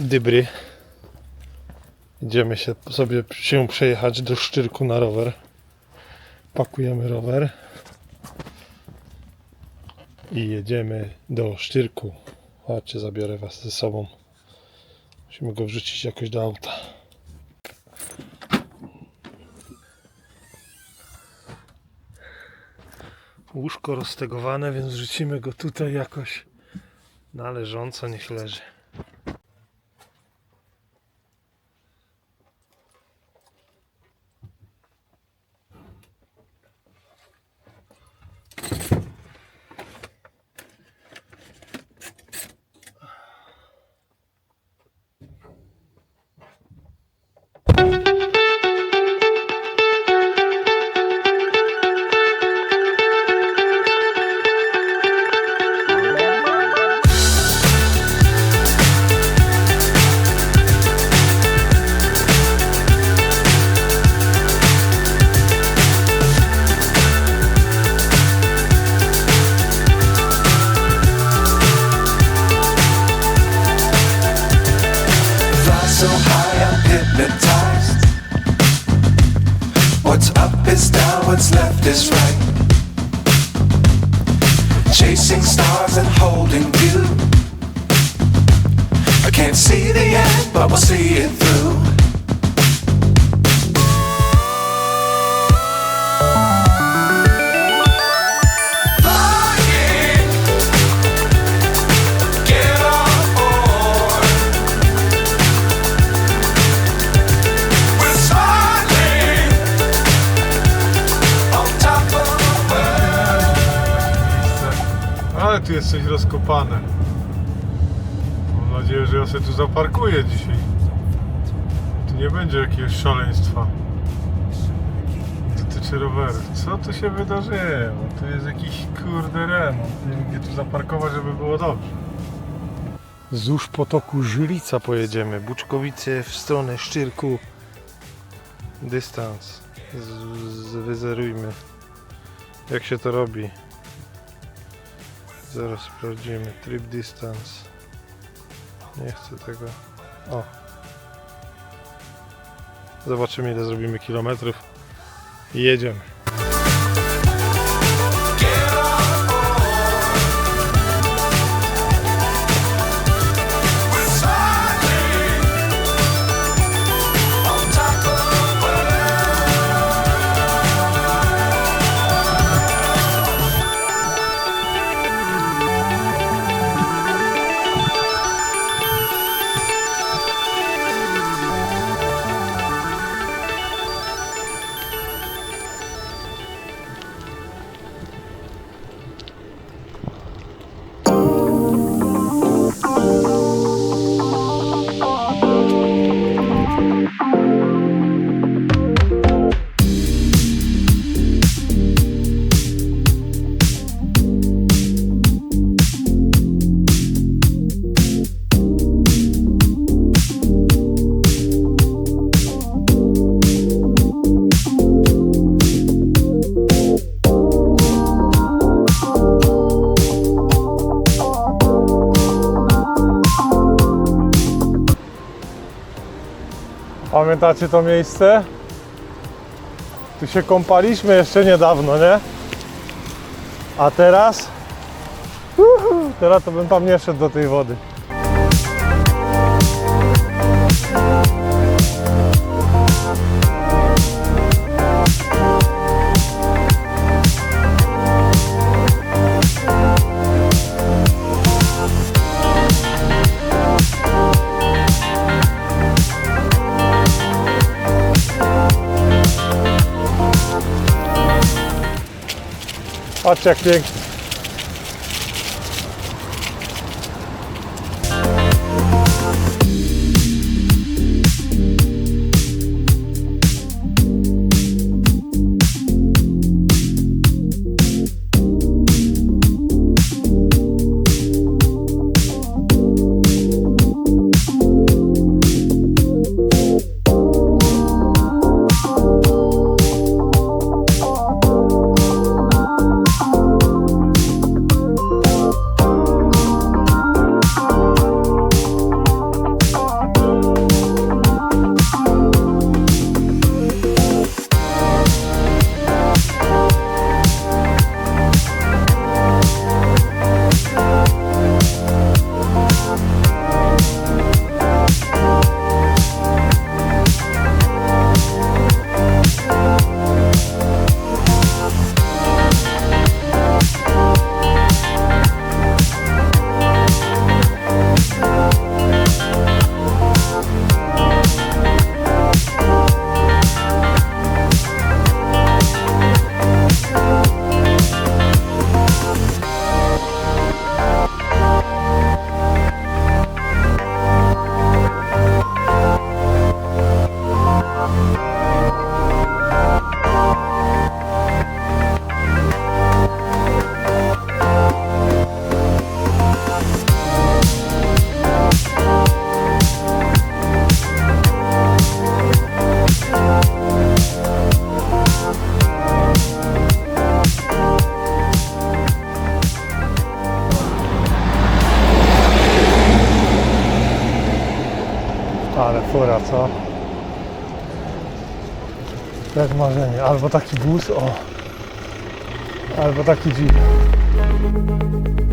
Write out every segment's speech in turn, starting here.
Dybry. Idziemy się sobie się przejechać do Szczyrku na rower. Pakujemy rower. I jedziemy do Szczyrku. Chodźcie, zabiorę was ze sobą. Musimy go wrzucić jakoś do auta. Łóżko roztegowane, więc wrzucimy go tutaj jakoś należąco, niech leży. But we'll see it through. Ale tu jest coś rozkopane. Sobie tu zaparkuję dzisiaj. Tu nie będzie jakiegoś szaleństwa. Dotyczy rowerów. Co tu się wydarzyło? Tu jest jakiś kurde remont. Nie wiem gdzie tu zaparkować, żeby było dobrze. Wzdłuż potoku Żylica pojedziemy. Buczkowice w stronę Szczyrku. Dystans. Z, z, wyzerujmy. Jak się to robi? Zaraz sprawdzimy. Trip distance. Nie chcę tego. O. Zobaczymy ile zrobimy kilometrów. I jedziemy. Pamiętacie to miejsce? Tu się kąpaliśmy jeszcze niedawno, nie? A teraz? Uhu, teraz to bym tam nie szedł do tej wody. Patrzcie jak pięknie. Albo taki jeep. Dobra,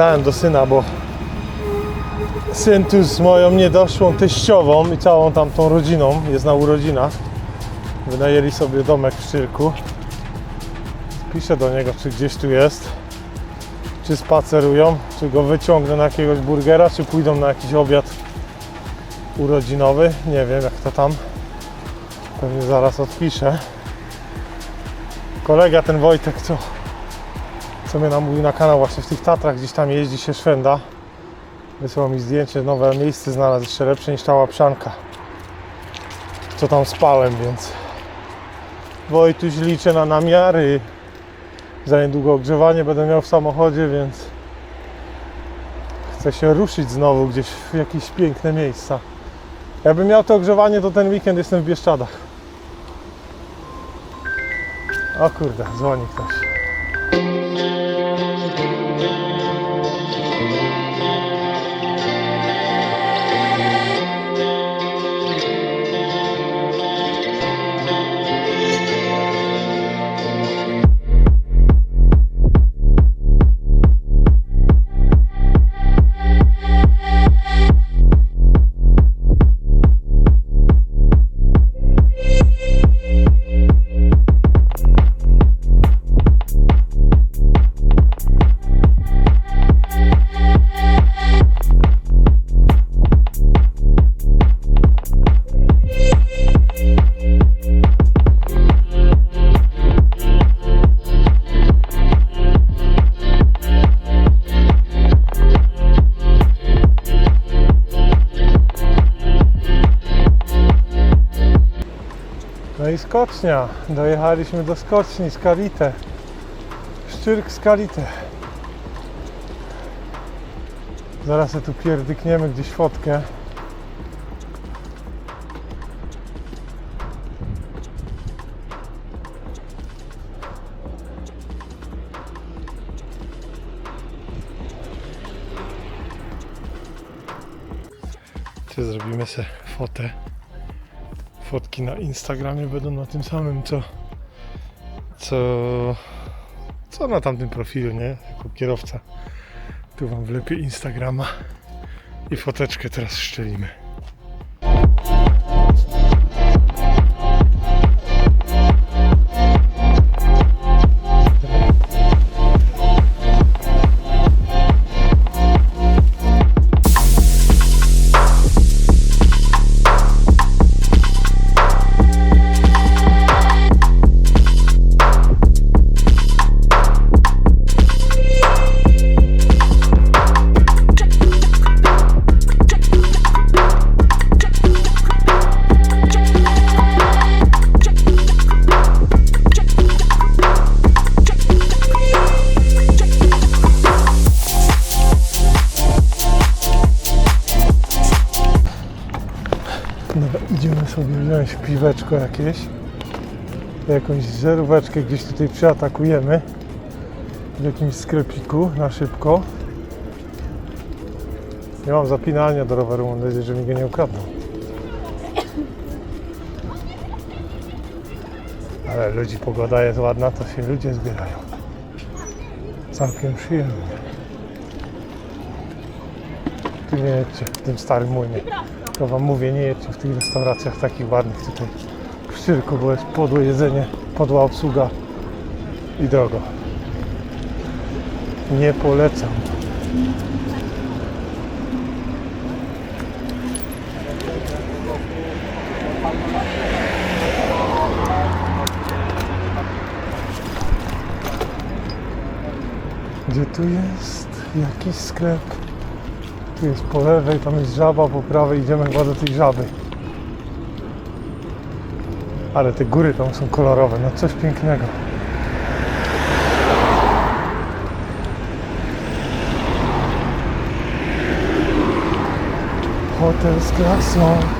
napisałem do syna, bo syn tu z moją niedoszłą teściową i całą tamtą rodziną jest na urodzinach. Wynajęli sobie domek w Szczyrku. Piszę do niego, czy gdzieś tu jest, czy spacerują, czy go wyciągnę na jakiegoś burgera, czy pójdą na jakiś obiad urodzinowy. Nie wiem, jak to tam. Pewnie zaraz odpiszę. Kolega ten Wojtek, co co mnie namówił na kanał właśnie w tych Tatrach, gdzieś tam jeździ się szwenda. Wysłał mi zdjęcie, nowe miejsce znalazł, jeszcze lepsze niż ta łapszanka. Co tam spałem, więc Wojtuś liczę na namiary. Za niedługo ogrzewanie będę miał w samochodzie, więc chcę się ruszyć znowu gdzieś w jakieś piękne miejsca. Jakbym miał to ogrzewanie, to ten weekend jestem w Bieszczadach. O kurde, dzwoni ktoś. Skocznia. Dojechaliśmy do skoczni Skalite. Szczyrk Skalite. Zaraz się tu pierdykniemy gdzieś fotkę. Czy zrobimy sobie fotę? Fotki na Instagramie będą na tym samym, co, co, co na tamtym profilu, nie? Jako kierowca. Tu Wam wlepię Instagrama i foteczkę teraz szczelimy. Wziąć piweczko jakieś. Jakąś zeróweczkę gdzieś tutaj przyatakujemy. w jakimś sklepiku na szybko. Nie mam zapinania do roweru, mam nadzieję, że mi go nie ukradną. Ale ludzi pogoda jest ładna, to się ludzie zbierają. Całkiem przyjemnie. Tu nie jedźcie w tym starym młynie. To wam mówię, nie jedźcie w tych restauracjach takich ładnych tutaj w Szczyrku, bo jest podłe jedzenie, podła obsługa i drogo. Nie polecam. Gdzie tu jest jakiś sklep? Tu jest po lewej, tam jest żaba, po prawej idziemy chyba do tej żaby. Ale te góry tam są kolorowe, no coś pięknego. Hotel z klasą.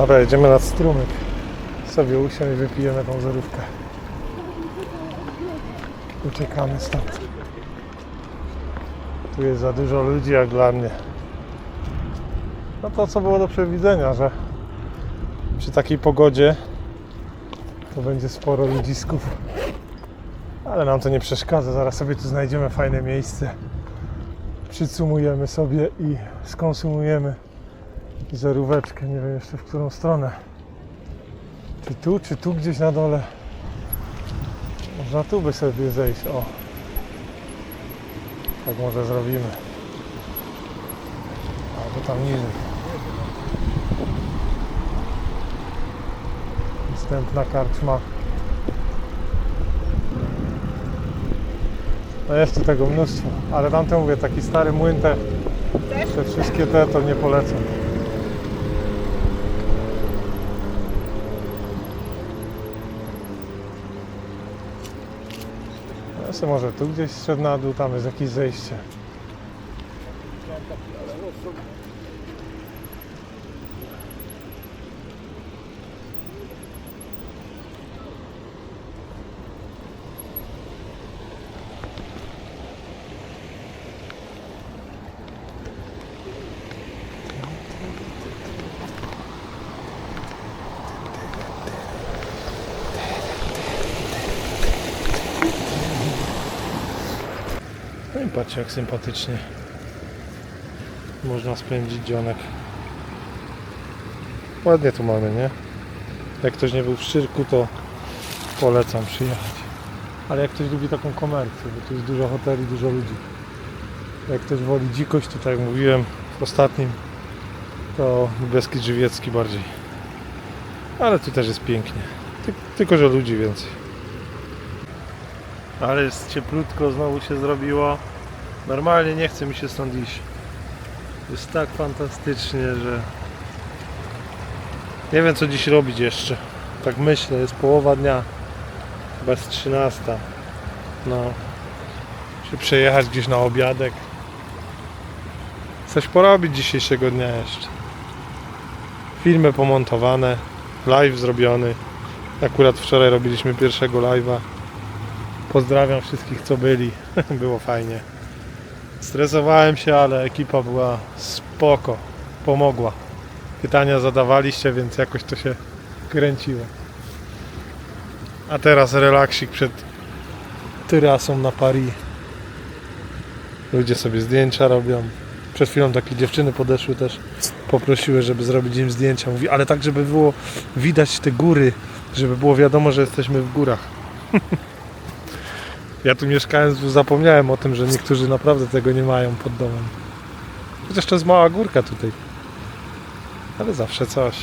Dobra, jedziemy nad strumyk. Sobie i wypijemy tą zorówkę. Uciekamy stąd. Tu jest za dużo ludzi jak dla mnie. No to co było do przewidzenia, że przy takiej pogodzie to będzie sporo ludzisków. Ale nam to nie przeszkadza, zaraz sobie tu znajdziemy fajne miejsce. Przycumujemy sobie i skonsumujemy zeróweczkę. Nie wiem jeszcze w którą stronę. Czy tu, czy tu gdzieś na dole. Można tu by sobie zejść. O. Tak może zrobimy. Albo tam niżej. Następna karczma. No jest tu tego mnóstwo, ale tamte mówię, taki stary młyn te, te wszystkie te to nie polecam. Sobie może tu gdzieś szedł na dół, tam jest jakieś zejście. Patrzcie jak sympatycznie można spędzić dzionek. Ładnie tu mamy, nie? Jak ktoś nie był w Szczyrku, to polecam przyjechać. Ale jak ktoś lubi taką komercję, bo tu jest dużo hoteli, dużo ludzi. Jak ktoś woli dzikość, to tak jak mówiłem w ostatnim, to Beskid Żywiecki bardziej. Ale tu też jest pięknie. Ty, tylko, że ludzi więcej. Ale jest cieplutko, znowu się zrobiło. Normalnie nie chce mi się stąd iść. Jest tak fantastycznie, że nie wiem co dziś robić jeszcze. Tak myślę, jest połowa dnia. Chyba jest 13. No. Czy przejechać gdzieś na obiadek. Coś porobić dzisiejszego dnia jeszcze. Filmy pomontowane, live zrobiony. Akurat wczoraj robiliśmy pierwszego live'a. Pozdrawiam wszystkich, co byli. Było fajnie. Stresowałem się, ale ekipa była spoko. Pomogła. Pytania zadawaliście, więc jakoś to się kręciło. A teraz relaksik przed tyrasą na Paris. Ludzie sobie zdjęcia robią. Przed chwilą takie dziewczyny podeszły też, poprosiły, żeby zrobić im zdjęcia. Mówi, ale tak, żeby było widać te góry, żeby było wiadomo, że jesteśmy w górach. ja tu mieszkając zapomniałem o tym, że niektórzy naprawdę tego nie mają pod domem. Chociaż to jest mała górka tutaj. Ale zawsze coś.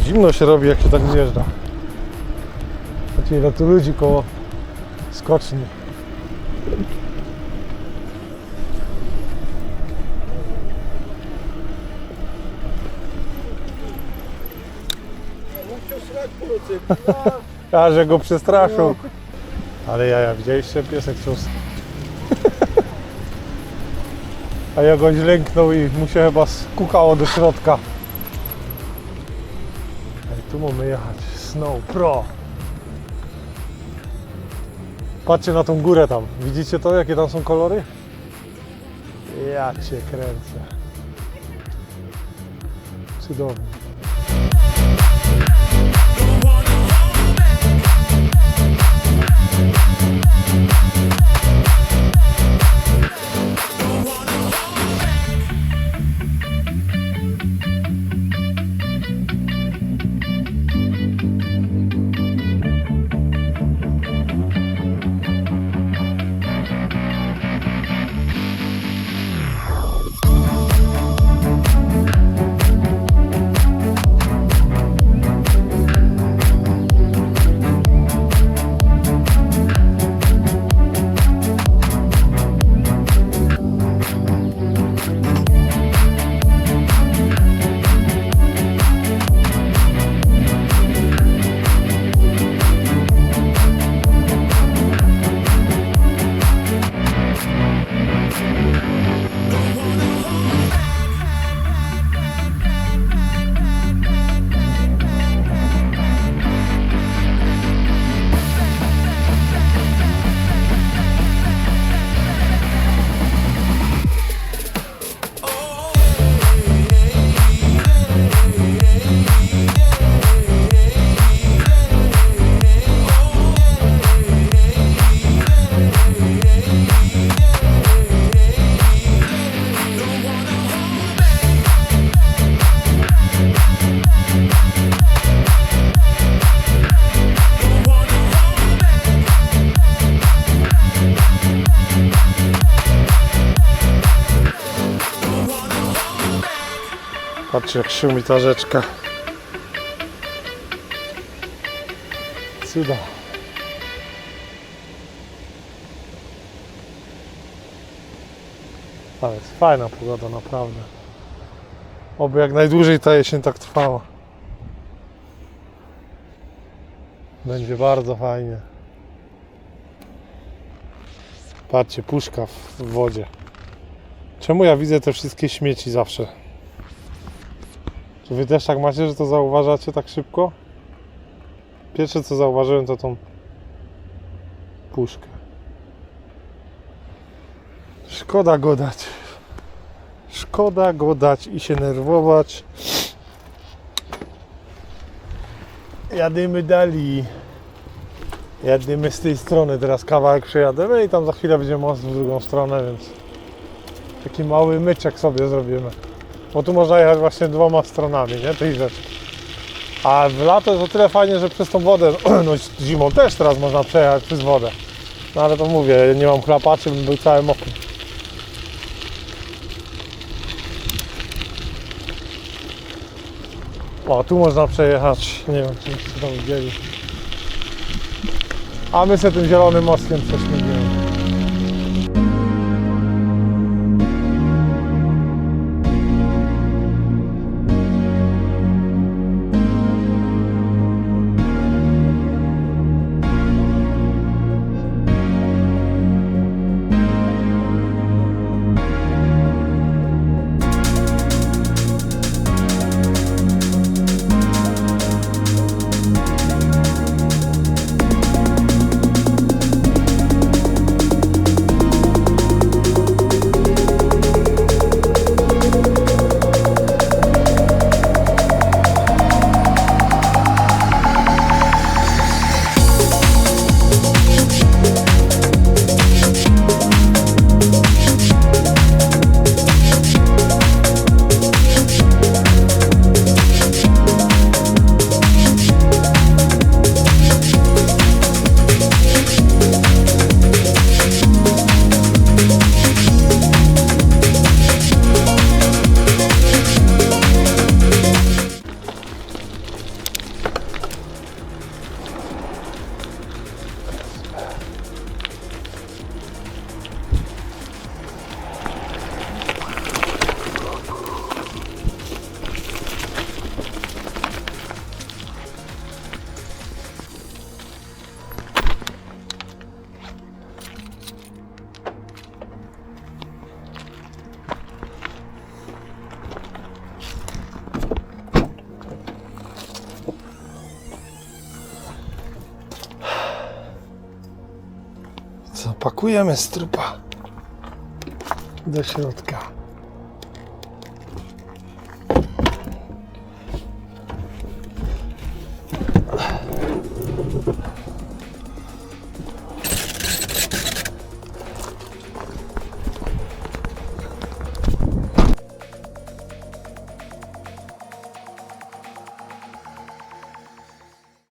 Zimno się robi jak się tak zjeżdża. Znaczy ile tu ludzi koło skoczni. A, że go przestraszył. Ale ja, widzieliście piesek sus. A ja go lęknął i mu się chyba skukało do środka. Tu mamy jechać. Snow Pro. Patrzcie na tą górę tam. Widzicie to, jakie tam są kolory? Ja cię kręcę. Cudownie. Patrzcie jak szumi ta rzeczka. Cuda. Ale jest fajna pogoda, naprawdę. Oby jak najdłużej ta jesień tak trwała. Będzie bardzo fajnie. Patrzcie, puszka w wodzie. Czemu ja widzę te wszystkie śmieci zawsze? Czy wy też tak macie, że to zauważacie tak szybko? Pierwsze co zauważyłem to tą puszkę. Szkoda go dać. Szkoda go dać i się nerwować. Jadymy dali. Jadymy z tej strony, teraz kawałek przejadziemy i tam za chwilę będzie most w drugą stronę, więc taki mały myczek sobie zrobimy. Bo tu można jechać właśnie dwoma stronami, nie? Tej rzeczy. A w lato jest o tyle fajnie, że przez tą wodę, no zimą też teraz można przejechać przez wodę. No ale to mówię, nie mam chlapaczy, bym był cały mokry. O, tu można przejechać, nie wiem, czy tam widzieli. A my sobie tym zielonym mostkiem prześmigniemy. Pakujemy strupa do środka.